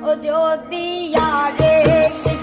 ও যদি আরেক